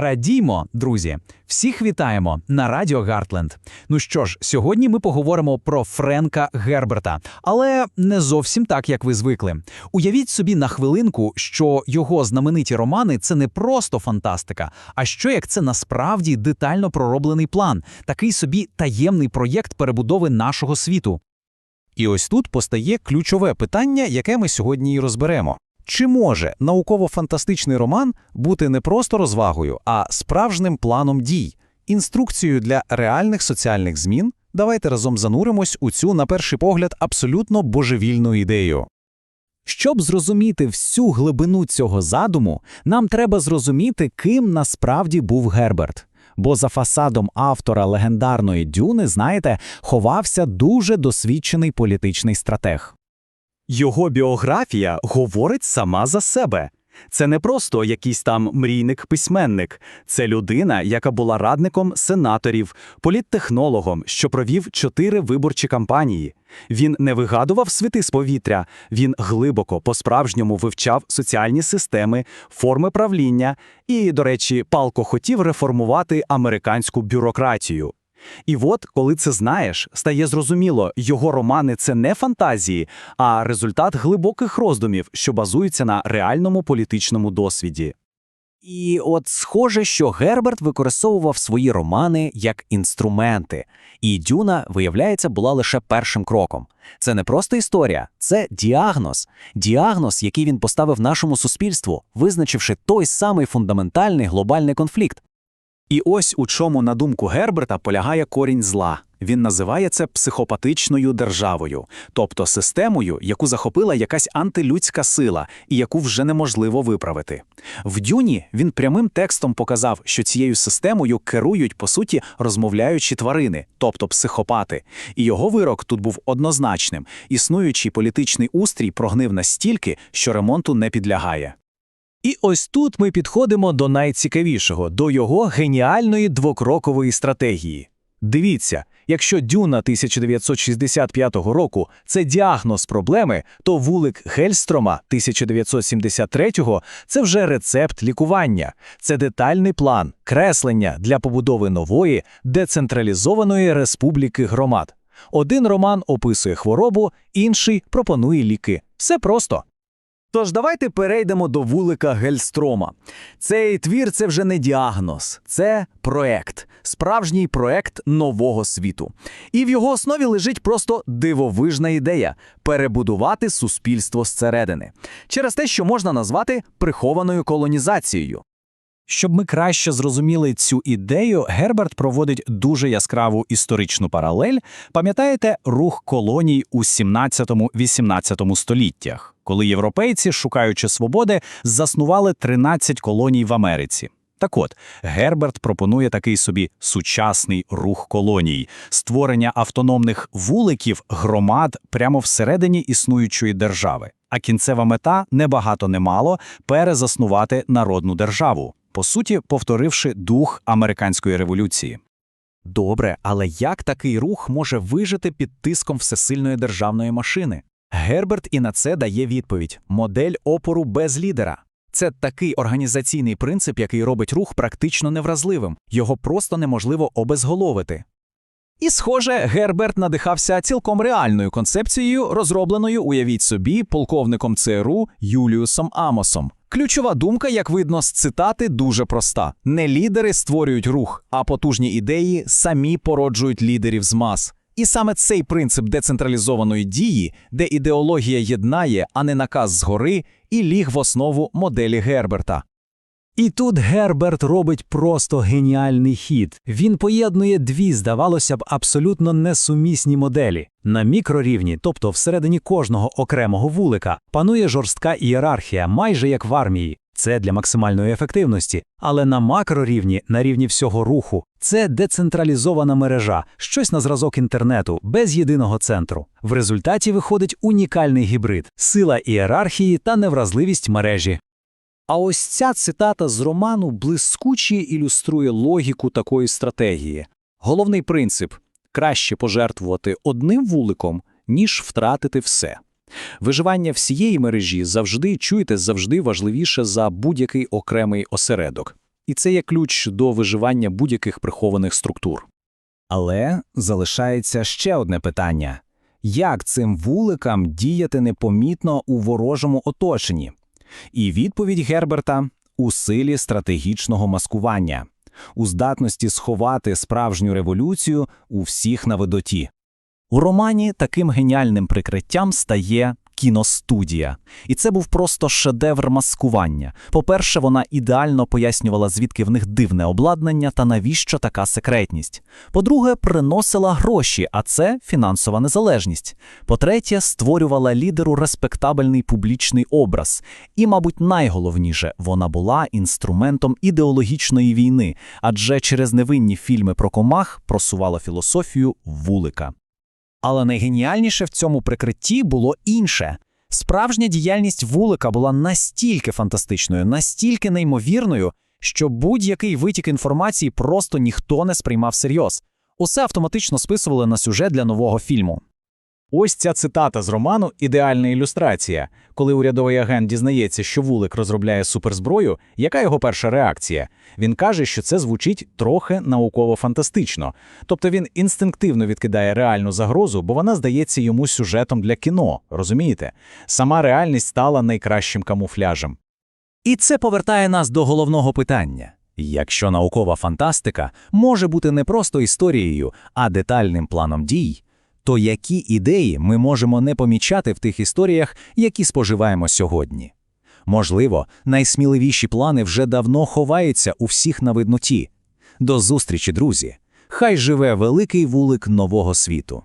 Радіймо, друзі! Всіх вітаємо на Радіо Гартленд. Ну що ж, сьогодні ми поговоримо про Френка Герберта, але не зовсім так, як ви звикли. Уявіть собі на хвилинку, що його знамениті романи це не просто фантастика, а що як це насправді детально пророблений план, такий собі таємний проєкт перебудови нашого світу. І ось тут постає ключове питання, яке ми сьогодні і розберемо. Чи може науково-фантастичний роман бути не просто розвагою, а справжнім планом дій, інструкцією для реальних соціальних змін? Давайте разом зануримось у цю, на перший погляд, абсолютно божевільну ідею. Щоб зрозуміти всю глибину цього задуму, нам треба зрозуміти, ким насправді був Герберт. Бо за фасадом автора легендарної дюни, знаєте, ховався дуже досвідчений політичний стратег. Його біографія говорить сама за себе. Це не просто якийсь там мрійник-письменник, це людина, яка була радником сенаторів, політтехнологом, що провів чотири виборчі кампанії. Він не вигадував світи з повітря, він глибоко по-справжньому вивчав соціальні системи, форми правління і, до речі, палко хотів реформувати американську бюрократію. І от, коли це знаєш, стає зрозуміло, його романи це не фантазії, а результат глибоких роздумів, що базуються на реальному політичному досвіді. І от схоже, що Герберт використовував свої романи як інструменти, і Дюна, виявляється, була лише першим кроком. Це не просто історія, це діагноз. Діагноз, який він поставив нашому суспільству, визначивши той самий фундаментальний глобальний конфлікт. І ось у чому, на думку Герберта, полягає корінь зла. Він називає це психопатичною державою, тобто системою, яку захопила якась антилюдська сила і яку вже неможливо виправити. В дюні він прямим текстом показав, що цією системою керують, по суті, розмовляючі тварини, тобто психопати. І його вирок тут був однозначним: існуючий політичний устрій прогнив настільки, що ремонту не підлягає. І ось тут ми підходимо до найцікавішого, до його геніальної двокрокової стратегії. Дивіться, якщо Дюна 1965 року це діагноз проблеми, то вулик Гельстрома 1973 це вже рецепт лікування, це детальний план, креслення для побудови нової децентралізованої республіки громад. Один роман описує хворобу, інший пропонує ліки. Все просто. Тож давайте перейдемо до вулика Гельстрома. Цей твір це вже не діагноз, це проект, справжній проект нового світу. І в його основі лежить просто дивовижна ідея перебудувати суспільство зсередини через те, що можна назвати прихованою колонізацією. Щоб ми краще зрозуміли цю ідею, Герберт проводить дуже яскраву історичну паралель. Пам'ятаєте рух колоній у 17-18 століттях, коли європейці, шукаючи свободи, заснували 13 колоній в Америці. Так от, Герберт пропонує такий собі сучасний рух колоній, створення автономних вуликів громад прямо всередині існуючої держави. А кінцева мета небагато не мало перезаснувати народну державу по суті, повторивши дух американської революції. Добре, але як такий рух може вижити під тиском всесильної державної машини? Герберт і на це дає відповідь: модель опору без лідера. Це такий організаційний принцип, який робить рух практично невразливим, його просто неможливо обезголовити. І, схоже, Герберт надихався цілком реальною концепцією, розробленою, уявіть собі, полковником ЦРУ Юліусом Амосом. Ключова думка, як видно з цитати, дуже проста: не лідери створюють рух, а потужні ідеї самі породжують лідерів з мас. І саме цей принцип децентралізованої дії, де ідеологія єднає, а не наказ згори, і ліг в основу моделі Герберта. І тут Герберт робить просто геніальний хід. Він поєднує дві, здавалося б, абсолютно несумісні моделі. На мікрорівні, тобто всередині кожного окремого вулика, панує жорстка ієрархія, майже як в армії. Це для максимальної ефективності. Але на макрорівні, на рівні всього руху, це децентралізована мережа, щось на зразок інтернету, без єдиного центру. В результаті виходить унікальний гібрид, сила ієрархії та невразливість мережі. А ось ця цитата з роману блискуче ілюструє логіку такої стратегії. Головний принцип краще пожертвувати одним вуликом, ніж втратити все. Виживання всієї мережі завжди чуєте, завжди важливіше за будь-який окремий осередок. І це є ключ до виживання будь-яких прихованих структур. Але залишається ще одне питання: як цим вуликам діяти непомітно у ворожому оточенні? І відповідь Герберта у силі стратегічного маскування, у здатності сховати справжню революцію у всіх на видоті. У романі таким геніальним прикриттям стає кіностудія. І це був просто шедевр маскування. По-перше, вона ідеально пояснювала, звідки в них дивне обладнання та навіщо така секретність. По-друге, приносила гроші, а це фінансова незалежність. По-третє, створювала лідеру респектабельний публічний образ. І, мабуть, найголовніше, вона була інструментом ідеологічної війни, адже через невинні фільми про комах просувала філософію вулика. Але найгеніальніше в цьому прикритті було інше. Справжня діяльність вулика була настільки фантастичною, настільки неймовірною, що будь-який витік інформації просто ніхто не сприймав серйоз. Усе автоматично списували на сюжет для нового фільму. Ось ця цитата з роману ідеальна ілюстрація. Коли урядовий агент дізнається, що вулик розробляє суперзброю, яка його перша реакція? Він каже, що це звучить трохи науково-фантастично. Тобто він інстинктивно відкидає реальну загрозу, бо вона здається йому сюжетом для кіно. Розумієте? Сама реальність стала найкращим камуфляжем. І це повертає нас до головного питання. Якщо наукова фантастика може бути не просто історією, а детальним планом дій, то які ідеї ми можемо не помічати в тих історіях, які споживаємо сьогодні? Можливо, найсміливіші плани вже давно ховаються у всіх на видноті. До зустрічі, друзі! Хай живе великий вулик нового світу!